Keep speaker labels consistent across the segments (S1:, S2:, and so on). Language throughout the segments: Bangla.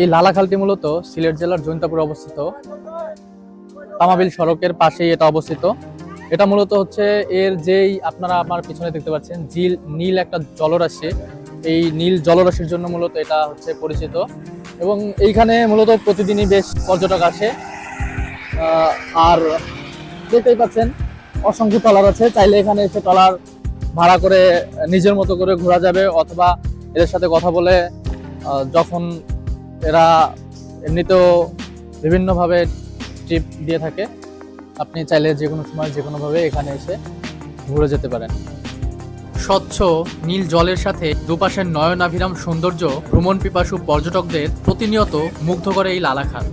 S1: এই লালাখালটি মূলত সিলেট জেলার জৈন্তাপুরে অবস্থিত। তামাবিল সড়কের পাশেই এটা অবস্থিত। এটা মূলত হচ্ছে এর যেই আপনারা আমার পিছনে দেখতে পাচ্ছেন জিল নীল একটা জলরাশি। এই নীল জলরাশির জন্য মূলত এটা হচ্ছে পরিচিত। এবং এইখানে মূলত প্রতিদিনই বেশ পর্যটক আসে। আর দেখতেই পাচ্ছেন, অসংখ্য ট্রলার আছে। চাইলে এখানে এসে ট্রলার ভাড়া করে নিজের মতো করে ঘোরা যাবে, অথবা এদের সাথে কথা বলে যখন এরা এমনিতেও বিভিন্নভাবে ট্রিপ দিয়ে থাকে। আপনি চাইলে যে কোনো সময়, যে কোনোভাবে এখানে এসে ঘুরে যেতে পারেন। স্বচ্ছ নীল জলের সাথে দুপাশের নয়নাভিরাম সৌন্দর্য ভ্রমণ পিপাসু পর্যটকদের প্রতিনিয়ত মুগ্ধ করে এই লালাখাল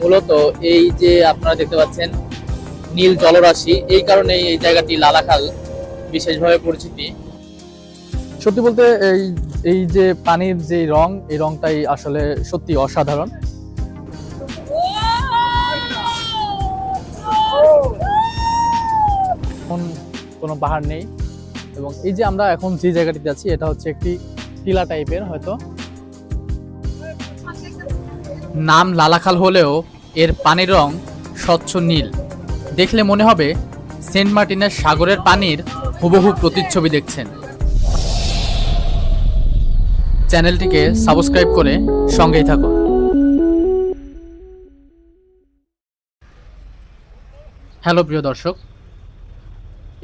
S1: মূলত এই যে আপনারা দেখতে পাচ্ছেন নীল জলরাশি, এই কারণে এই জায়গাটি লালাখাল বিশেষভাবে পরিচিতি। সত্যি বলতে এই এই যে পানির যে রং, এই রংটাই আসলে সত্যি অসাধারণ। কোনো পাহাড় নেই। এবং এই যে আমরা এখন যে জায়গাটিতে আছি, এটা হচ্ছে একটি টিলা টাইপের হয়তো। নাম লালাখাল হলেও এর পানির রং স্বচ্ছ নীল। দেখলে মনে হবে সেন্ট মার্টিনের সাগরের পানির হুবহু প্রতিচ্ছবি দেখছেন। চ্যানেলটিকে সাবস্ক্রাইব করে সঙ্গেই থাকুন। হ্যালো, প্রিয় দর্শক।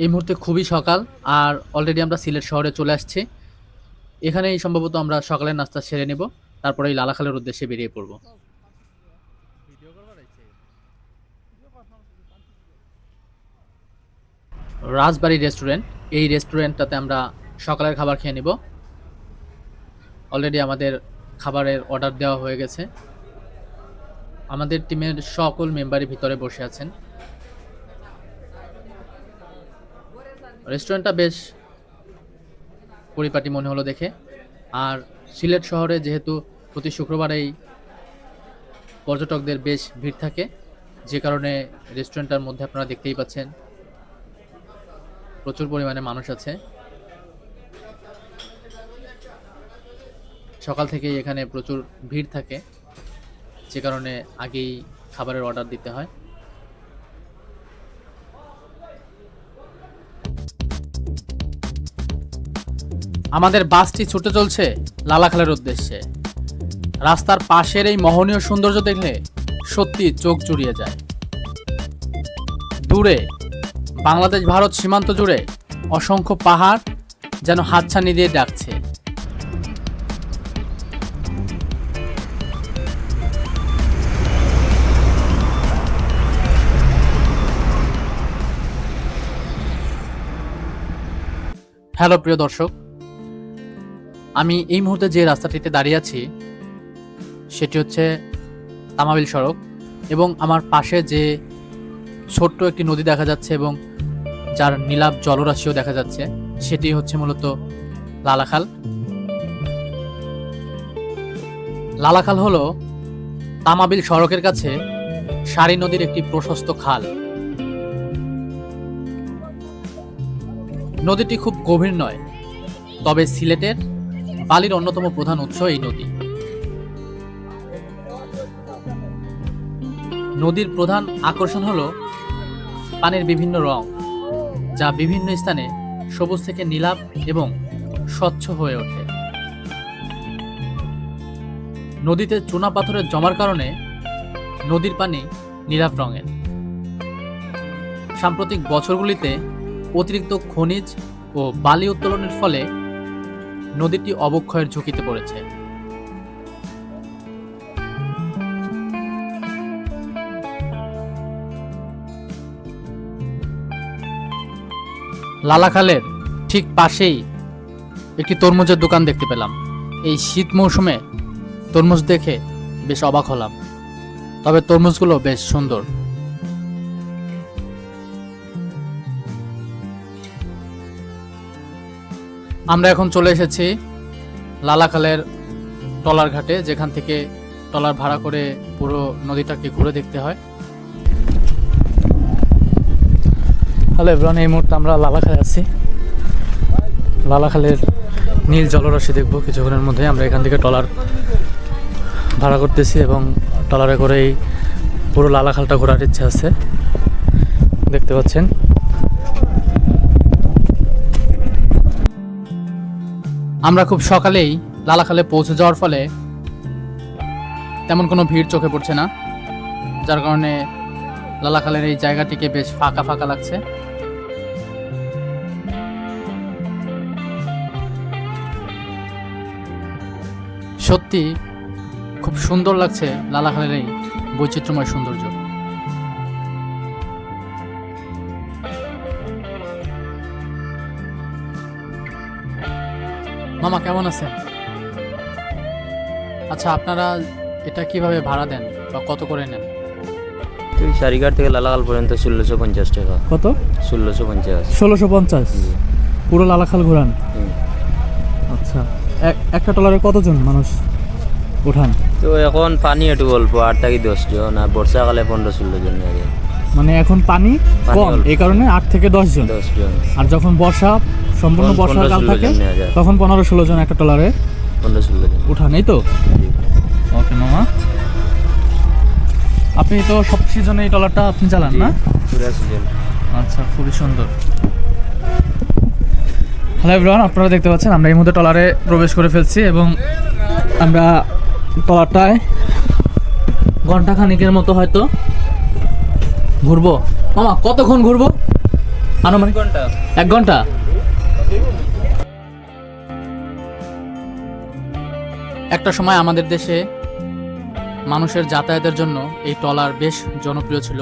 S1: এই মুহূর্তে খুবই সকাল আর অলরেডি আমরা সিলেট শহরে চলে আসছি। এখানেই সম্ভবত আমরা সকালের নাস্তা সেরে নেব, তারপরে এই লালাখালের উদ্দেশ্যে বেরিয়ে পড়ব। রাজবাড়ি রেস্টুরেন্ট এই রেস্টুরেন্টটাতে আমরা সকালের খাবার খেয়ে নিব। অলরেডি আমাদের খাবারের অর্ডার দেওয়া হয়ে গেছে। আমাদের টিমের সকল মেম্বারই ভিতরে বসে আছেন। রেস্টুরেন্টটা বেশ পরিপাটি মনে হলো দেখে। আর সিলেট শহরে যেহেতু প্রতি শুক্রবারেই পর্যটকদের বেশ ভিড় থাকে, যে কারণে রেস্টুরেন্টটার মধ্যে আপনারা দেখতেই পাচ্ছেন প্রচুর পরিমাণে মানুষ আছে। সকাল থেকেই এখানে প্রচুর ভিড় থাকে। যে কারণে আগেই খাবারের অর্ডার দিতে হয়। আমাদের বাসটি ছুটে চলছে লালাখালের উদ্দেশ্যে। রাস্তার পাশের এই মোহনীয় সৌন্দর্য দেখলে সত্যি চোখ জুড়িয়ে যায়। দূরে বাংলাদেশ ভারত সীমান্ত জুড়ে অসংখ্য পাহাড় যেন হাতছানি দিয়ে ডাকছে। হ্যালো, প্রিয় দর্শক। আমি এই মুহূর্তে যে রাস্তাটিতে দাঁড়িয়ে আছি, সেটি হচ্ছে তামাবিল সড়ক এবং আমার পাশে যে ছোট্ট একটি নদী দেখা যাচ্ছে এবং যার নীলাভ জলরাশিও দেখা যাচ্ছে, সেটি হচ্ছে মূলত লালাখাল। লালাখাল হলো তামাবিল সড়কের কাছে সারি নদীর একটি প্রশস্ত খাল। নদীটি খুব গভীর নয়, তবে সিলেটের বালির অন্যতম প্রধান উৎস এই নদী। নদীর প্রধান আকর্ষণ হল পানির বিভিন্ন রং, যা বিভিন্ন স্থানে সবুজ থেকে নীলাভ এবং স্বচ্ছ হয়ে ওঠে। নদীতে চুনা পাথরের জমার কারণে নদীর পানি নীলাভ রঙের। সাম্প্রতিক বছরগুলিতে অতিরিক্ত খনিজ ও বালি উত্তোলনের ফলে নদীটি অবক্ষয়ের ঝুঁকিতে পড়েছে। লালাখালের ঠিক পাশেই একটি তরমুজের দোকান দেখতে পেলাম। এই শীত মৌসুমে তরমুজ দেখে বেশ অবাক হলাম। তবে তরমুজগুলো বেশ সুন্দর। আমরা এখন চলে এসেছি লালাখালের টলার ঘাটে, যেখান থেকে টলার ভাড়া করে পুরো নদীটাকে ঘুরে দেখতে হয়। হ্যালো এভরান এই মুহূর্তে আমরা লালাখালে আছি। লালাখালের নীল জলরাশি দেখব কিছুক্ষণের মধ্যে আমরা এখান থেকে টলার ভাড়া করতেছি এবং ট্রলারে করেই পুরো লালাখালটা ঘোরার ইচ্ছে আছে। দেখতে পাচ্ছেন? আমরা খুব সকালেই লালাখালে পৌঁছে যাওয়ার ফলে তেমন কোনো ভিড় চোখে পড়ছে না, যার কারণে লালাখালের এই জায়গাটিকে বেশ ফাঁকা ফাঁকা লাগছে। সত্যি খুব সুন্দর লাগছে লালাখালের এই বৈচিত্র্যময় সৌন্দর্য। মামা কেমন আছেন? আচ্ছা আপনারা এটা কীভাবে ভাড়া দেন বা কত করে নেন?
S2: তুই সারিঘাট থেকে লালাকাল পর্যন্ত ষোলোশো পঞ্চাশ টাকা।
S1: কত?
S2: ষোলোশো পঞ্চাশ।
S1: ষোলোশো পঞ্চাশ? পুরো লালাখাল ঘোরান। আচ্ছা একটা ট্রলারে কতজন মানুষ ওঠান?
S2: তো এখন পানি একটু অল্প আট থেকে দশ জন আর বর্ষাকালে পনেরো ষোলো জন লাগে।
S1: মানে এখন পানি কম এই কারণে আট থেকে দশ জন। আর যখন বর্ষা সম্পূর্ণ বর্ষাকাল থাকে। তখন পনেরো ষোলো জন একটা ট্রলারে
S2: পনেরো ষোলো জন।
S1: উঠান এই তো? ওকে মামা। আপনি তো সব সিজনে এই ট্রলারটা আপনি চালান না? আচ্ছা খুবই সুন্দর। হ্যালো এভরিওয়ান আপনারা দেখতে পাচ্ছেন আমরা এই মুহূর্তে ট্রলারে প্রবেশ করে ফেলছি এবং আমরা ট্রলারটায় ঘণ্টা খানিকের মতো হয়তো ঘুরবো? মামা কতক্ষণ ঘুরবো? আনুমানিক
S2: ঘণ্টা।
S1: এক ঘণ্টা? একটা সময় আমাদের দেশে মানুষের যাতায়াতের জন্য এই ট্রলার বেশ জনপ্রিয় ছিল।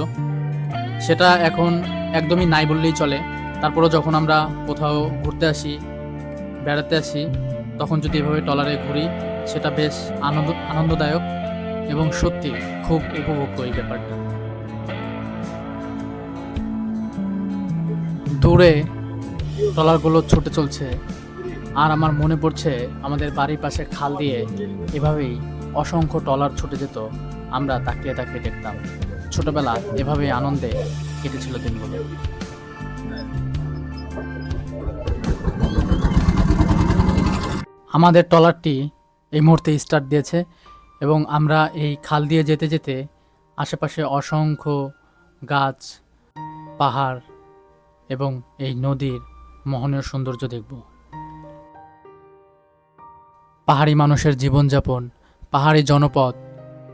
S1: সেটা এখন একদমই নাই বললেই চলে। তারপরেও যখন আমরা কোথাও ঘুরতে আসি বেড়াতে আসি তখন যদি এভাবে ট্রলারে ঘুরি সেটা বেশ আনন্দ আনন্দদায়ক এবং সত্যি খুব উপভোগ্য এই ব্যাপারটা। দূরে ট্রলারগুলো ছুটে চলছে। আর আমার মনে পড়ছে আমাদের বাড়ির পাশে খাল দিয়ে এভাবেই অসংখ্য ট্রলার ছুটে যেত, আমরা তাকিয়ে তাকিয়ে দেখতাম। ছোটবেলা এভাবেই আনন্দে কেটেছিল দিনগুলো। আমাদের ট্রলারটি এই মুহূর্তে স্টার্ট দিয়েছে এবং আমরা এই খাল দিয়ে যেতে যেতে আশেপাশে অসংখ্য গাছ, পাহাড় এবং এই নদীর মোহনীয় সৌন্দর্য দেখব। পাহাড়ি মানুষের জীবনযাপন, পাহাড়ি জনপদ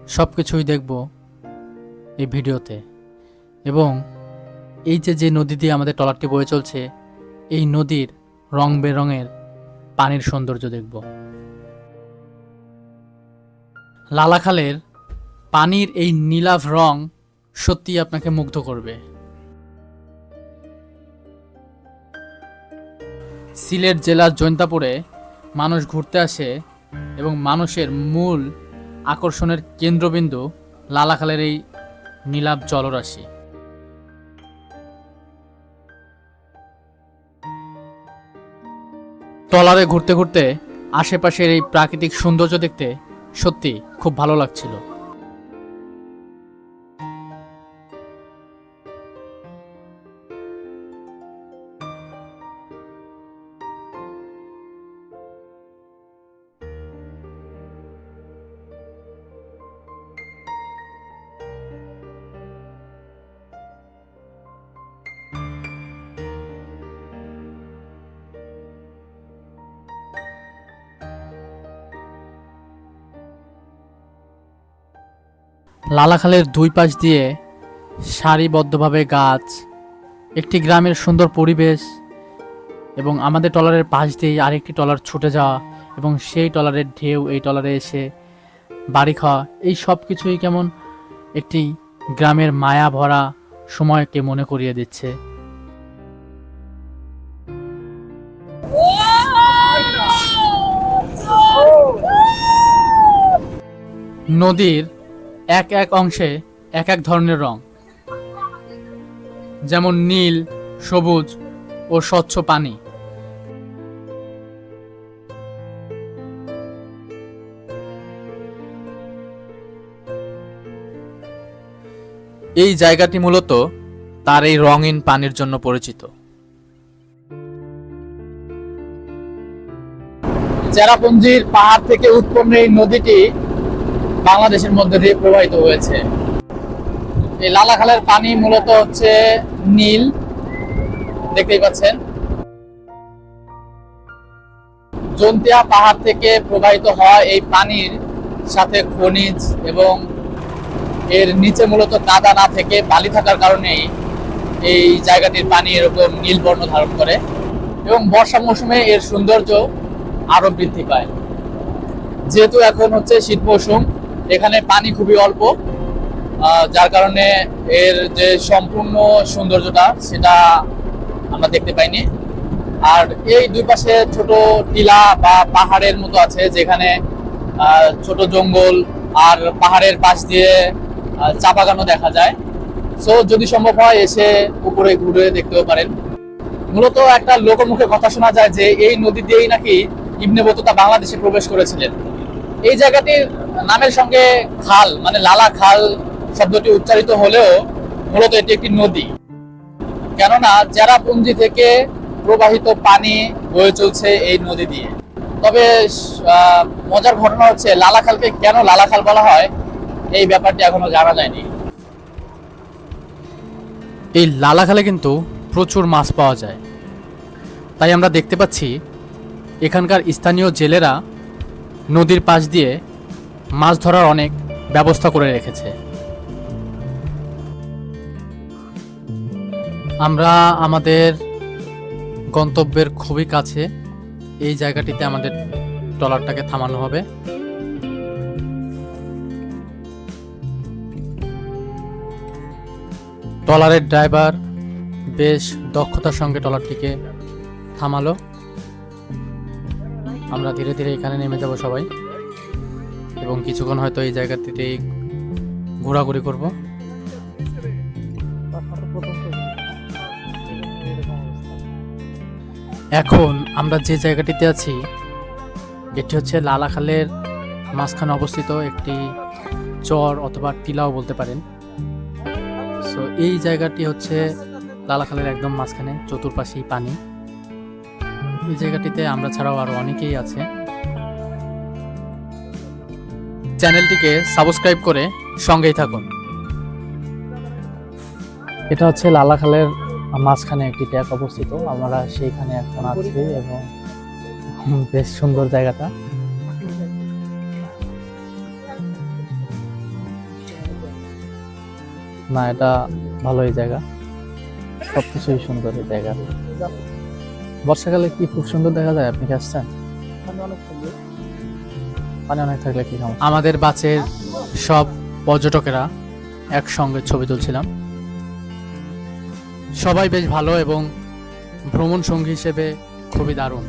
S1: সব কিছুই দেখব এই ভিডিওতে। এবং এই যে যে নদী দিয়ে আমাদের ট্রলারটি বয়ে চলছে, এই নদীর রং বেরঙের পানির সৌন্দর্য দেখব। লালাখালের পানির এই নীলাভ রং সত্যি আপনাকে মুগ্ধ করবে। সিলেট জেলার জৈন্তাপুরে মানুষ ঘুরতে আসে এবং মানুষের মূল আকর্ষণের কেন্দ্রবিন্দু লালাখালের এই নীলাভ জলরাশি। ট্রলারে ঘুরতে ঘুরতে আশেপাশের এই প্রাকৃতিক সৌন্দর্য দেখতে সত্যি খুব ভালো লাগছিল। লালাখালের দুই পাশ দিয়ে সারিবদ্ধভাবে গাছ, একটি গ্রামের সুন্দর পরিবেশ এবং আমাদের ট্রলারের পাশ দিয়েই আরেকটি টলার ছুটে যাওয়া এবং সেই ট্রলারের ঢেউ, এই ট্রলারে এসে বাড়ি খাওয়া, এই সব কিছুই কেমন একটি গ্রামের মায়া ভরা সময়কে মনে করিয়ে দিচ্ছে। নদীর এক এক অংশে এক এক ধরনের রং। যেমন নীল, সবুজ ও স্বচ্ছ পানি। এই জায়গাটি মূলত তার এই রঙিন পানির জন্য পরিচিত। চেরাপুঞ্জির পাহাড় থেকে উৎপন্ন এই নদীটি বাংলাদেশের মধ্যে দিয়ে প্রবাহিত হয়েছে। এই লালাখালের পানি মূলত হচ্ছে নীল। দেখতেই পাচ্ছেন। জন্তিয়া পাহাড় থেকে প্রবাহিত হওয়া এই পানির সাথে খনিজ এবং এর নিচে মূলত কাদা না থেকে বালি থাকার কারণেই এই জায়গাটির পানি এরকম নীল বর্ণ ধারণ করে এবং বর্ষা মৌসুমে এর সৌন্দর্য আরও বৃদ্ধি পায়। যেহেতু এখন হচ্ছে শীত মৌসুম এখানে পানি খুবই অল্প যার কারণে এর যে সম্পূর্ণ সৌন্দর্যটা সেটা আমরা দেখতে পাইনি। আর এই দুই পাশে ছোট টিলা বা পাহাড়ের মতো আছে, যেখানে ছোট জঙ্গল আর পাহাড়ের পাশ দিয়ে চা বাগানও দেখা যায়। সো যদি সম্ভব হয় এসে উপরে ঘুরে দেখতেও পারেন। মূলত একটা লোকমুখে কথা শোনা যায় যে এই নদী দিয়েই নাকি ইবনে বতুতা বাংলাদেশে প্রবেশ করেছিলেন। এই জায়গাটির নামের সঙ্গে খাল মানে লালা খাল শব্দটি উচ্চারিত হলেও মূলত এটি একটি নদী। কেননা জেরাপুঞ্জি থেকে প্রবাহিত পানি বয়ে চলছে এই নদী দিয়ে। তবে মজার ঘটনা হচ্ছে লালাখালকে কেন লালাখাল বলা হয়, এই ব্যাপারটি এখনও জানা যায়নি। এই লালাখালে কিন্তু প্রচুর মাছ পাওয়া যায়। তাই আমরা দেখতে পাচ্ছি, এখানকার স্থানীয় জেলেরা নদীর পাশ দিয়ে মাছ ধরার অনেক ব্যবস্থা করে রেখেছে। আমরা আমাদের গন্তব্যের খুবই কাছে, এই জায়গাটিতে আমাদের ট্রলারটাকে থামানো হবে। ট্রলারের ড্রাইভার বেশ দক্ষতার সঙ্গে ট্রলারটিকে থামালো। আমরা ধীরে ধীরে এখানে নেমে যাব সবাই। এবং কিছুক্ষণ হয়তো এই জায়গাটিতেই ঘোরাঘুরি করব। এখন আমরা যে জায়গাটিতে আছি এটি হচ্ছে লালাখালের মাঝখানে অবস্থিত একটি চর অথবা টিলাও বলতে পারেন। সো এই জায়গাটি হচ্ছে লালাখালের একদম মাঝখানে, চতুর্পাশেই পানি। এই জায়গাটিতে আমরা ছাড়াও আরও অনেকেই আছে। চ্যানেলটিকে সাবস্ক্রাইব করে সঙ্গেই থাকুন। এটা হচ্ছে লালাখালের মাঝখানে একটি ট্যাক অবস্থিত। আমরা সেইখানে এখন আছি এবং বেশ সুন্দর জায়গাটা। না এটা ভালোই জায়গা। সবকিছুই সুন্দর এই জায়গা। বর্ষাকালে কি খুব সুন্দর দেখা যায়? আপনি কি আসছেন? পানি অনেক থাকলে কি সমস্যা? আমাদের বাসের সব পর্যটকেরা একসঙ্গে ছবি তুলছিলাম। সবাই বেশ ভালো এবং ভ্রমণ সঙ্গী হিসেবে খুবই দারুণ।